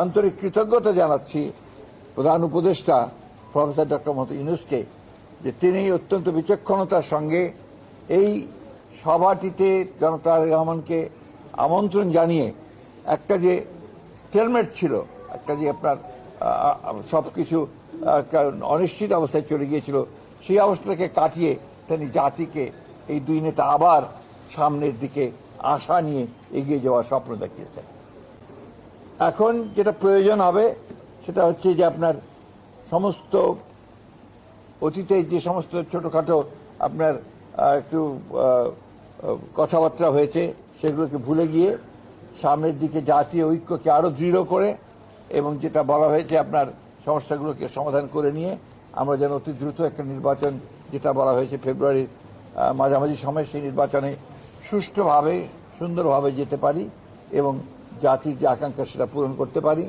আন্তরিক কৃতজ্ঞতা জানাচ্ছি প্রধান উপদেষ্টা প্রফেসর ডক্টর মোহাম্মদ ইউনুসকে যে তিনি অত্যন্ত বিচক্ষণতার সঙ্গে এই সভাটিতে জনতা রহমানকে আমন্ত্রণ জানিয়ে একটা যে স্টেলমেট ছিল, একটা যে আপনার সব কিছু অনিশ্চিত অবস্থায় চলে গিয়েছিল, সেই অবস্থাকে কাটিয়ে তিনি জাতিকে, এই দুই নেতা আবার সামনের দিকে আশা নিয়ে এগিয়ে যাওয়ার স্বপ্ন দেখিয়েছেন। এখন যেটা প্রয়োজন হবে, সেটা হচ্ছে যে আপনার সমস্ত অতীতে যে সমস্ত ছোটখাটো আপনার একটু কথাবার্তা হয়েছে, সেগুলোকে ভুলে গিয়ে সামনের দিকে জাতীয় ঐক্যকে আরও দৃঢ় করে এবং যেটা বলা হয়েছে আপনার সমস্যাগুলোকে সমাধান করে নিয়ে আমরা যেন অতি দ্রুত একটা নির্বাচন, যেটা বলা হয়েছে ফেব্রুয়ারির মাঝামাঝি সময় সেই নির্বাচনে সুষ্ঠুভাবে, সুন্দরভাবে যেতে পারি এবং জাতির যে আকাঙ্ক্ষা সেটা পূরণ করতে পারি।